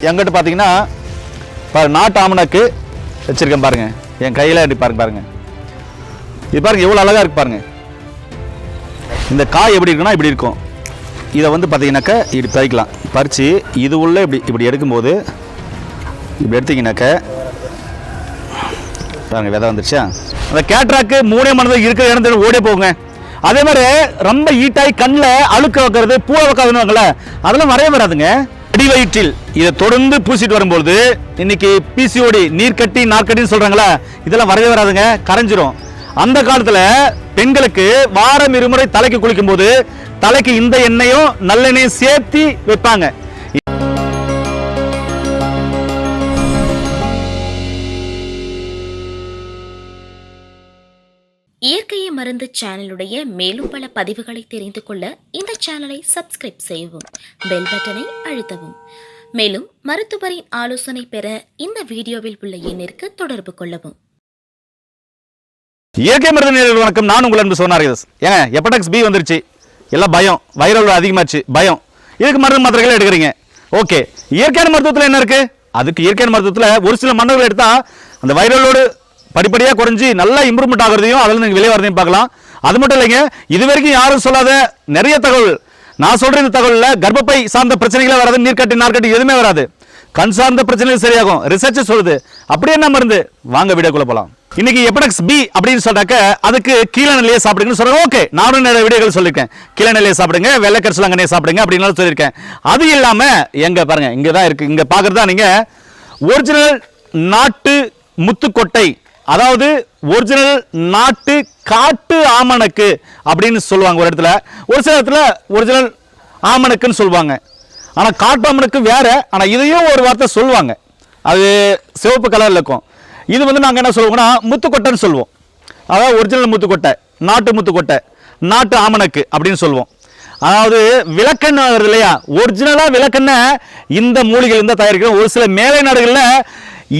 எங்கிட்ட பார்த்தீங்கன்னா பாரு நாட்டு ஆமணக்கு வச்சிருக்கேன் பாருங்கள் என் கையில் இப்படி பாருங்க பாருங்கள் இது பாருங்கள் எவ்வளோ அழகாக இருக்கு பாருங்கள் இந்த காய் எப்படி இருக்குன்னா இப்படி இருக்கும். இதை வந்து பார்த்தீங்கன்னாக்கா இப்படி பறிக்கலாம். பறித்து இது உள்ள இப்படி இப்படி எடுக்கும்போது இப்படி எடுத்தீங்கன்னாக்க பாருங்கள் விதை வந்துருச்சா? அந்த கேட்ராக்கு மூணே மனதில் இருக்கிற இடத்துல ஓடே போங்க அதே மாதிரி ரொம்ப ஈட்டாய் கண்ணில் அழுக்க வைக்கிறது பூவை வைக்காதுன்னு அதெல்லாம் வரைய வராதுங்க அடி வயிற்றில் இதை தொடர்ந்து பூசிட்டு வரும்போது இன்னைக்கு பிசிஓடி நீர்க்கட்டி நார்க்கட்டின்னு சொல்றாங்களா இதெல்லாம் வரவே வராதுங்க கரைஞ்சிரும். அந்த காலத்துல பெண்களுக்கு வாரம் இருமுறை தலைக்கு குளிக்கும் போது தலைக்கு இந்த எண்ணெயும் நல்லெண்ணெயும் சேர்த்து வைப்பாங்க. இயற்கையை மருந்து சேனலுடைய மேலும் பல பதிவுகளை தெரிந்து கொள்ள இந்த சேனலை சப்ஸ்கிரைப் செய்யவும் பெல் பட்டனை அழுத்தவும். மேலும் மருத்துவரின் ஆலோசனை பெற இந்த வீடியோவில் உள்ள எண்ணிற்கு தொடர்பு கொள்ளவும். இயற்கை மருந்து நேரில் வணக்கம். நான் உங்கள் அன்பு சொன்னார் ஏங்க ஹெப்படெக்ஸ் பி வந்துருச்சு. எல்லாம் பயம். வைரல் அதிகமாச்சு. பயம். இதுக்கு மருந்து மாத்திரைகள் எடுக்கிறீங்க. ஓகே. இயற்கையான மருத்துவத்தில் என்ன இருக்கு? அதுக்கு இயற்கையான மருத்துவத்தில் ஒரு சில மன்னர்கள் எடுத்தால் அந்த வைரலோடு படிப்படியாக குறைஞ்சி நல்லா இம்ப்ரூவ்மெண்ட் ஆகிறதையும் அதில் நீங்கள் வெளியே வரதையும் பார்க்கலாம். அது மட்டும் இல்லைங்க இது வரைக்கும் யாரும் சொல்லாத நிறைய தகவல். நான் சொல்கிற இந்த தகவலில் கர்ப்பப்பை சார்ந்த பிரச்சனைகளே வராது நீர்க்கட்டி நார்க்கட்டி எதுவுமே வராது. கண் சார்ந்த பிரச்சனைகள் சரியாகும். ரிசர்ச் சொல்லுது. அப்படி என்ன மருந்து? வாங்க வீடியோக்குள்ள போகலாம் இன்னைக்கு எபடக்ஸ் பி அப்படின்னு சொல்றாக்க அதுக்கு கீழே நிலையை சாப்பிடுங்கன்னு சொல்றேன். ஓகே நானும் நிறைய வீடியோகள் சொல்லியிருக்கேன். கீழே நிலையை சாப்பிடுங்க வெள்ளைக்கரிசலாங்கண்ணியை சாப்பிடுங்க அப்படின்னு சொல்லியிருக்கேன். அது இல்லாம எங்க பாருங்க இங்க தான் இருக்கு. இங்க பாக்குறதா நீங்க ஒரிஜினல் நாட்டு முத்துக்கொட்டை அதாவது ஒரிஜினல் நாட்டு காட்டு ஆமணக்கு அப்படின்னு சொல்லுவாங்க ஒரு இடத்துல. ஒரு சில இடத்துல ஒரிஜினல் ஆமணக்குன்னு சொல்லுவாங்க. ஆனால் காட்டு ஆமணக்கு வேறு ஆனால் இதையும் ஒரு வார்த்தை சொல்லுவாங்க. அது சிவப்பு கலரில் இருக்கும். இது வந்து நாங்கள் என்ன சொல்லுவோம்னா முத்துக்கொட்டைன்னு சொல்லுவோம். அதாவது ஒரிஜினல் முத்துக்கொட்டை நாட்டு முத்துக்கொட்டை நாட்டு ஆமணக்கு அப்படின்னு சொல்லுவோம். அதாவது விளக்கெண்ணெய் வருது இல்லையா ஒரிஜினலாக விளக்கெண்ணெய் இந்த மூலிகையில் இருந்தால் தயாரிக்கிறோம். ஒரு சில மேலை நாடுகளில்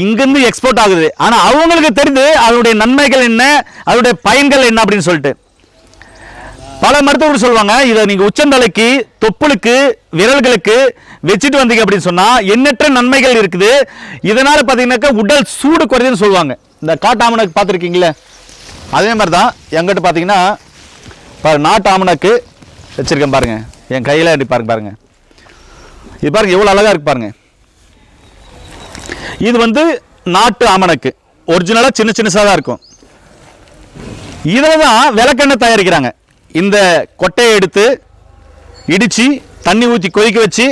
இங்கிருந்து எக்ஸ்போர்ட் ஆகுது. ஆனால் அவங்களுக்கு தெரிந்து அதனுடைய நன்மைகள் என்ன அதனுடைய பயன்கள் என்ன அப்படின்னு சொல்லிட்டு. பல மருத்துவர்கள் சொல்லுவாங்க இதை நீங்கள் உச்சந்தலைக்கு தொப்புளுக்கு விரல்களுக்கு வச்சுட்டு வந்தீங்க அப்படின்னு சொன்னால் எண்ணற்ற நன்மைகள் இருக்குது. இதனால் பார்த்தீங்கன்னாக்கா உடல் சூடு குறையுதுன்னு சொல்லுவாங்க. இந்த காட்டாமனுக்கு பார்த்துருக்கீங்களே? அதே மாதிரி தான் எங்கிட்ட பார்த்தீங்கன்னா பாரு நாட்டு ஆமணக்கு வச்சிருக்கேன் பாருங்கள் என் கையில் இப்படி பாருங்க பாருங்கள் இது பாருங்க எவ்வளோ அழகாக இருக்கு பாருங்கள் இது வந்து நாட்டு ஆமணக்கு. ஒரிஜினலாக சின்ன சின்னசாக தான் இருக்கும். இதில் தான் விளக்கெண்ணெய் தயாரிக்கிறாங்க. இந்த கொட்டையை எடுத்து இடித்து தண்ணி ஊற்றி கொதிக்க வச்சு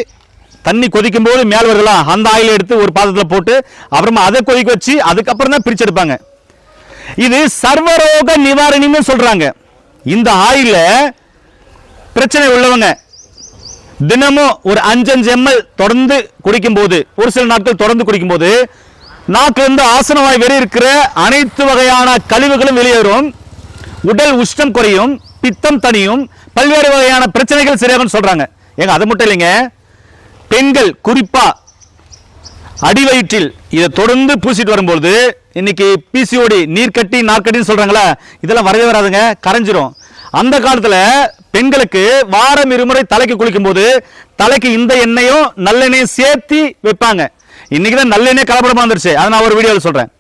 தண்ணி கொதிக்கும் போது மேல் வருதலாம் அந்த ஆயில் எடுத்து ஒரு பாத்திரத்தில் போட்டு அப்புறமா அதை கொதிக்க வச்சு அதுக்கப்புறம் தான் பிரிச்சு எடுப்பாங்க. இது சர்வரோக நிவாரணின்னு சொல்கிறாங்க இந்த ஆயிலில் பிரச்சனை உள்ளவங்க தினமும் ஒரு அஞ்சஞ்சு எம்எல் தொடர்ந்து குடிக்கும் போது ஒரு சில நாட்கள் தொடர்ந்து குடிக்கும் போது நாக்கிலிருந்து ஆசனவாய் வெளியே இருக்கிற அனைத்து வகையான கழிவுகளும் வெளியேறும். உடல் உஷ்ணம் குறையும் பித்தம் தனியும் பல்வேறு வகையான பிரச்சனைகள் சரியாகும் சொல்றாங்க. ஏங்க அது மட்டும் இல்லைங்க. பெண்கள் குறிப்பா அடிவயிற்றில் இதை தொடர்ந்து பூசிட்டு வரும்போது இன்னைக்கு பிசிஓடி நீர்க்கட்டி நார்க்கட்டின்னு சொல்றாங்களா இதெல்லாம் வரவே வராதுங்க கரைஞ்சிரும். அந்த காலத்தில் பெண்களுக்கு வாரம் இருமுறை தலைக்கு குளிக்கும் போது தலைக்கு இந்த எண்ணெயும் நல்லெண்ணெயும் சேர்த்து வைப்பாங்க. இன்னைக்கு தான் நல்லெண்ணெய் கலப்படமா வந்துருச்சு. அதை நான் ஒரு வீடியோவில் சொல்றேன்.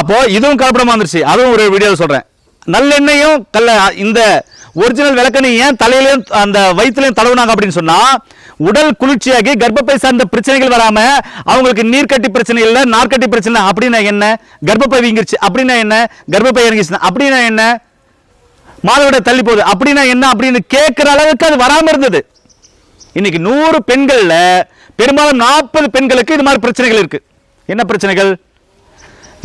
அப்போ இதுவும் கலப்படமா வந்துருச்சு. அதுவும் ஒரு வீடியோவில் சொல்றேன். நல்லெண்ணெயும் கல்ல இந்த ஒரிஜினல் விளக்கெண்ணெய் ஏன் தலையிலையும் அந்த வயிற்றுலையும் தடவுனாங்க அப்படின்னு சொன்னா உடல் குளிர்ச்சியாகி கர்ப்பப்பை சார்ந்த பிரச்சனைகள் வராம அவங்களுக்கு நீர்க்கட்டி பிரச்சனை இல்லை நார்க்கட்டி பிரச்சனை அப்படின்னா என்ன? கர்ப்பப்பை வீங்கிருச்சு அப்படின்னா என்ன? கர்ப்பப்பை இறங்கிச்சுன்னா அப்படின்னா என்ன? மாதவிட தள்ளி போகுது. அப்படின்னா என்ன? அப்படின்னு கேட்குற அளவுக்கு அது வராமல் இருந்தது. இன்னைக்கு நூறு பெண்களில் பெரும்பாலும் நாற்பது பெண்களுக்கு இது மாதிரி பிரச்சனைகள் இருக்கு. என்ன பிரச்சனைகள்?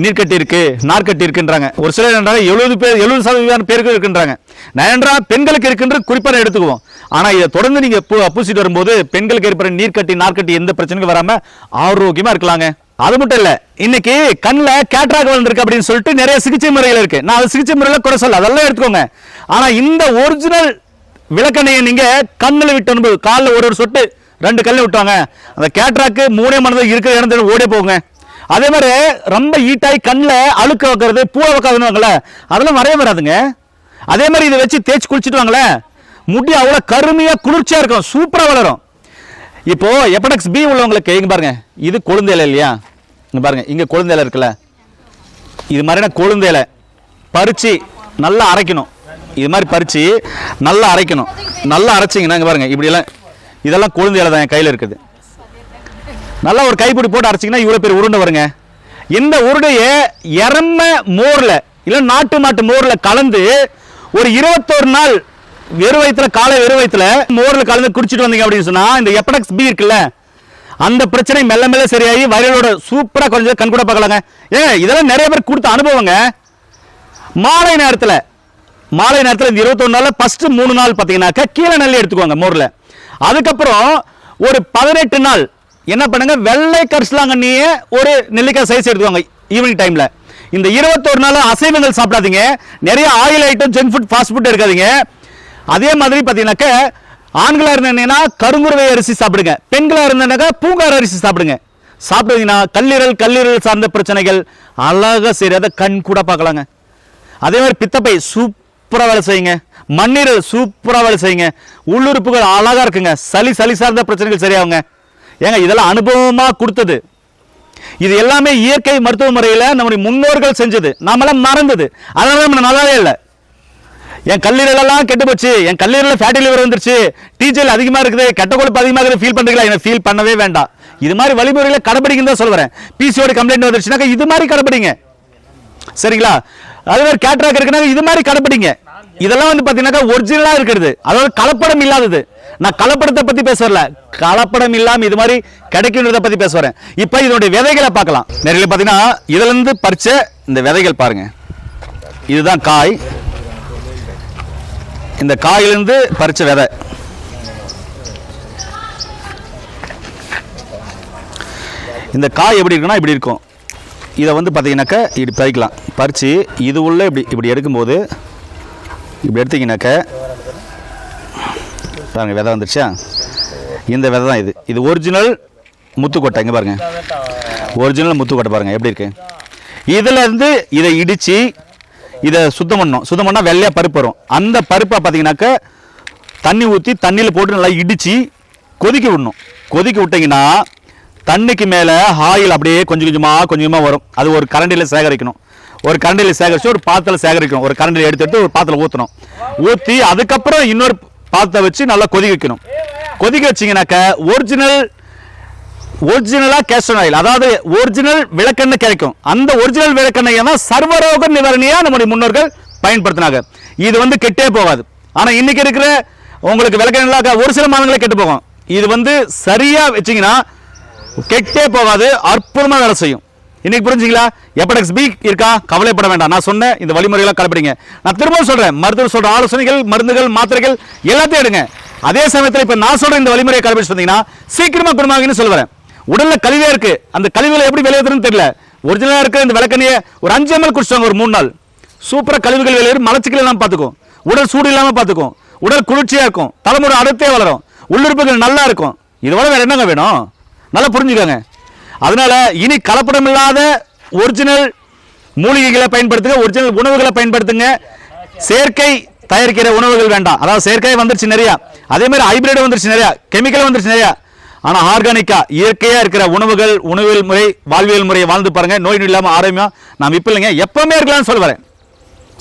நீர்க்கட்டி இருக்கு நார்க்கட்டி இருக்குன்றாங்க. ஒரு சிலர் என்றாங்க எழுபது பேர் எழுபது சதவீதம் பேருக்கு இருக்குன்றாங்க. நயன்றா பெண்களுக்கு இருக்குன்ற குறிப்பாக எடுத்துக்குவோம். ஆனால் இதை தொடர்ந்து நீங்கள் பூ பூசிட்டு வரும்போது பெண்களுக்கு ஏற்படுற நீர்க்கட்டி நார்க்கட்டி எந்த பிரச்சனைக்கும் வராமல் ஆரோக்கியமாக இருக்கலாங்க. அது மட்டும் இல்ல இன்னைக்கு கண்ணில் கேட்ராக் வளர்ந்துருக்கு அப்படின்னு சொல்லிட்டு நிறைய சிகிச்சை முறைகள் இருக்கு. நான் அது சிகிச்சை முறையில் குறை சொல்ல அதெல்லாம் எடுத்துக்கோங்க. ஆனா இந்த ஒரிஜினல் விளக்கெண்ணையை நீங்க கண்ணில் விட்டு அனுபவம் காலில் ஒரு ஒரு சொட்டு ரெண்டு கல்லு விட்டுவாங்க அந்த கேட்ராக்கு மூணே மனதில் இருக்கிற இடத்துல ஓடே போங்க அதே மாதிரி ரொம்ப ஈட்டாய் கண்ணில் அழுக்க வைக்கிறது பூவை வைக்காதுன்னு அதெல்லாம் வரைய வராதுங்க. அதே மாதிரி இதை வச்சு தேய்ச்சி குளிச்சுட்டு வாங்களேன். முடி அவ்வளோ கருமையாக குளிர்ச்சியாக இருக்கும் சூப்பராக வளரும். இப்போ எப்படக்ஸ் பி உள்ளவங்களுக்கு இங்க பாருங்க. இது கொழுந்த இலை இல்லையா? இங்க பாருங்க இங்க கொழுந்த இலை இருக்குல்ல? இது மாதிரியான கொழுந்த இலை. பறிச்சு நல்லா அரைக்கணும். இது மாதிரி பறிச்சு நல்லா அரைக்கணும். நல்லா அரைச்சிங்கன்னா இங்கே பாருங்க இப்படி எல்லாம் இதெல்லாம் கொழுந்து இலை தான் என் கையில் இருக்குது. நல்லா ஒரு கைப்பிடி போட்டு அரைச்சிங்கன்னா இவ்வளோ பேர் உருண்டை வருங்க. இந்த உருண்டையை எரம மோரில் இல்லை நாட்டு மாட்டு மோரில் கலந்து ஒரு இருபத்தோரு நாள் வெறும் வயிற்றுல காலை வெறும் வயிற்றுல மோரில் கலந்து குடிச்சிட்டு வந்தீங்க அப்படின்னு சொன்னால் இந்த எப்படக்ஸ் பி இருக்குல்ல அந்த பிரச்சனை மெல்ல மெல்ல சரியாகி வயலோட சூப்பராக கொஞ்சம் கண் கூட பார்க்கலாங்க. ஏங்க இதெல்லாம் நிறைய பேர் கொடுத்த அனுபவங்க. மாலை நேரத்தில் மாலை நேரத்தில் இந்த இருபத்தொன்று நாளில் ஃபஸ்ட்டு மூணு நாள் பார்த்தீங்கன்னாக்கா கீழே நெல் எடுத்துக்கோங்க மோரில். அதுக்கப்புறம் ஒரு பதினெட்டு நாள் என்ன பண்ணுங்க வெள்ளை கரிசலாங்கண்ணியே ஒரு நெல்லிக்காய் சைஸ் எடுத்துக்கோங்க ஈவினிங் டைமில் இந்த இருபத்தொரு நாள் அசைவங்கள் சாப்பிடாதீங்க. நிறைய oil item junk food fast food எடுக்காதீங்க. அதே மாதிரி பார்த்தீங்கன்னாக்க ஆண்களாக இருந்தீங்கன்னா கருங்குருவை அரிசி சாப்பிடுங்க. பெண்களாக இருந்தீங்கன்னாக்கா பூங்கார அரிசி சாப்பிடுங்க. சாப்பிடுவீங்கன்னா கல்லீரல் கல்லீரல் சார்ந்த பிரச்சனைகள் அழகாக செய்கிறத கண் கூட பார்க்கலாங்க. அதே மாதிரி பித்தப்பை சூப்பராக வேலை செய்யுங்க. மண்ணீரல் சூப்பராக வேலை செய்யுங்க. உள்ளுறுப்புகள் அழகாக இருக்குங்க. சளி சளி சார்ந்த பிரச்சனைகள் சரியாகுங்க. ஏங்க இதெல்லாம் அனுபவமாக கொடுத்தது. இது எல்லாமே இயற்கை மருத்துவ முறையில் நம்முடைய முன்னோர்கள் செஞ்சது. நாமெல்லாம் மறந்தது. அதனால நம்ம நல்லாவே இல்லை. என் கல்லீரலெல்லாம் கெட்டு போச்சு என் கல்லீரலில் ஃபேட்டி லிவர் வந்துருச்சு. டீச்சர் அதிகமாக இருக்குது. கெட்ட கொழுப்பு அதிகமாக இருக்குது. ஃபீல் பண்ணுறீங்களா எனக்கு ஃபீல் பண்ணவே வேண்டாம். இது மாதிரி வழிமுறைகளை கடைபிடிங்கன்னு தான் சொல்கிறேன் பிசிஓடி கம்ப்ளைண்ட் வந்துருச்சுனாக்கா இது மாதிரி கடைபிடிங்க சரிங்களா? அதே மாதிரி கேட்ராக் இருக்குன்னா இது மாதிரி கடைப்பிடிங்க இதெல்லாம் வந்து பார்த்தீங்கன்னாக்கா ஒரிஜினலாக இருக்கிறது. அதாவது கலப்படம் இல்லாதது. நான் கலப்படத்தை பற்றி பேச வரல. கலப்படம் இல்லாமல் இது மாதிரி கிடைக்குன்றதை பற்றி பேச வரேன். இப்போ இதனுடைய விதைகளை பார்க்கலாம். நிறைய பார்த்தீங்கன்னா இதுலேருந்து பறிச்ச இந்த விதைகள் பாருங்கள் இதுதான் காய். இந்த காயிலிருந்து பறிச்ச விதை. இந்த காய் எப்படி இருக்குன்னா இப்படி இருக்கும். இதை வந்து பார்த்தீங்கன்னாக்கா இப்படி பறிக்கலாம். பறித்து இது உள்ள இப்படி இப்படி எடுக்கும்போது இப்படி எடுத்தீங்கன்னாக்க பாருங்க விதை வந்துருச்சா? இந்த விதை தான் இது. இது ஒரிஜினல் முத்துக்கொட்டை இங்கே பாருங்கள் ஒரிஜினல் முத்துக்கொட்டை பாருங்கள் எப்படி இருக்கு? இதில் இருந்து இதை இடித்து இதை சுத்தம் பண்ணணும். சுத்தம் பண்ணால் வெள்ளையாக பருப்பு வரும். அந்த பருப்பை பார்த்தீங்கன்னாக்க தண்ணி ஊற்றி தண்ணியில் போட்டு நல்லா இடித்து கொதிக்க விடணும். கொதிக்க விட்டிங்கன்னா தண்ணிக்கு மேலே ஆயில் அப்படியே கொஞ்சம் கொஞ்சமாக கொஞ்சம் கொஞ்சமாக வரும். அது ஒரு கரண்டியில் சேகரிக்கணும். ஒரு கரண்டியில் சேகரித்து ஒரு பாத்திரத்தில் சேகரிக்கணும். ஒரு கரண்டியில் எடுத்து எடுத்து ஒரு பாத்திரம் ஊற்றணும் ஊற்றி அதுக்கப்புறம் இன்னொரு பாத்திரத்தை வச்சு நல்லா கொதிக்க வைக்கணும். கொதிக்க வச்சிங்கனாக்க ஒரிஜினல் ஒரிஜினலாக கேஸ்டன் ஆயில். அதாவது ஒரிஜினல் விளக்கெண்ணெய் கிடைக்கும். அந்த ஒரிஜினல் விளக்கெண்ணெய் தான் சர்வரோக நிவாரணியாக நம்முடைய முன்னோர்கள் பயன்படுத்தினாங்க. இது வந்து கெட்டே போகாது. ஆனால் இன்னைக்கு இருக்கிற உங்களுக்கு விளக்கெண்ணெய் ஒரு சில மாதங்களே கெட்டு போகும். இது வந்து சரியாக வச்சிங்கன்னா கெட்டே போகாது அற்புதமாக வேலை செய்யும். இன்னைக்கு புரிஞ்சுங்களா? எப்படெக்ஸ் பி இருக்கா? கவலைப்பட வேண்டாம். நான் சொன்ன இந்த வழிமுறைகளை கலப்பிடுங்க நான் திரும்ப சொல்கிறேன் மருத்துவர் சொல்கிற ஆலோசனைகள் மருந்துகள் மாத்திரைகள் எல்லாத்தையும் எடுங்க. அதே சமயத்தில் இப்போ நான் சொல்ற இந்த வழிமுறையை கடைபிடிச்சு வந்தீங்கன்னா சீக்கிரமாக குணமாகுன்னு சொல்லுவேன் உடல்ல கழிவே இருக்கு. அந்த கழிவுகளை எப்படி வெளியேற்றுன்னு தெரியல. ஒரிஜினலா இருக்கிற இந்த விளக்கண்ணியை ஒரு அஞ்சு எம்எல் குடிச்சாங்க ஒரு மூணு நாள். சூப்பரா கழிவுகள் வெளியேறும் மலச்சிக்கல் இல்லாமல் பார்த்துக்கும். உடல் சூடு இல்லாமல் பார்த்துக்கும். உடல் குளிர்ச்சியா இருக்கும். தலைமுறை அடுத்தே வளரும். உள்ளுறுப்புகள் நல்லா இருக்கும். இதோட வேற என்னங்க வேணும்? நல்லா புரிஞ்சுக்கோங்க. அதனால இனி கலப்படம் இல்லாத ஒரிஜினல் மூலிகைகளை பயன்படுத்துங்க ஒரிஜினல் உணவுகளை பயன்படுத்துங்க. செயற்கை தயாரிக்கிற உணவுகள் வேண்டாம். அதாவது செயற்கை வந்துருச்சு நிறையா. அதே மாதிரி ஹைபிரிட் வந்துருச்சு நிறையா. கெமிக்கல் வந்துருச்சு நிறையா. ஆனால் ஆர்கானிக்காக இயற்கையாக இருக்கிற உணவுகள் உணவியல் முறை வாழ்வியல் முறையை வாழ்ந்து பாருங்கள் நோய் இல்லாமல் ஆரோக்கியம் நாம் இப்போ இல்லைங்க எப்பவுமே இருக்கலாம்னு சொல்ல வரேன்.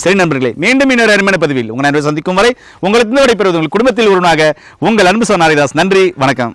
சரி நண்பர்களே மீண்டும் இன்னொரு அருமையான பதிவில் உங்கள் நண்பரை சந்திக்கும் வரை உங்களுக்கு இந்த விடைபெறுவது உங்கள் குடும்பத்தில் ஒருவனாக உங்கள் அன்பு சொன்னாரிதாஸ் நன்றி வணக்கம்.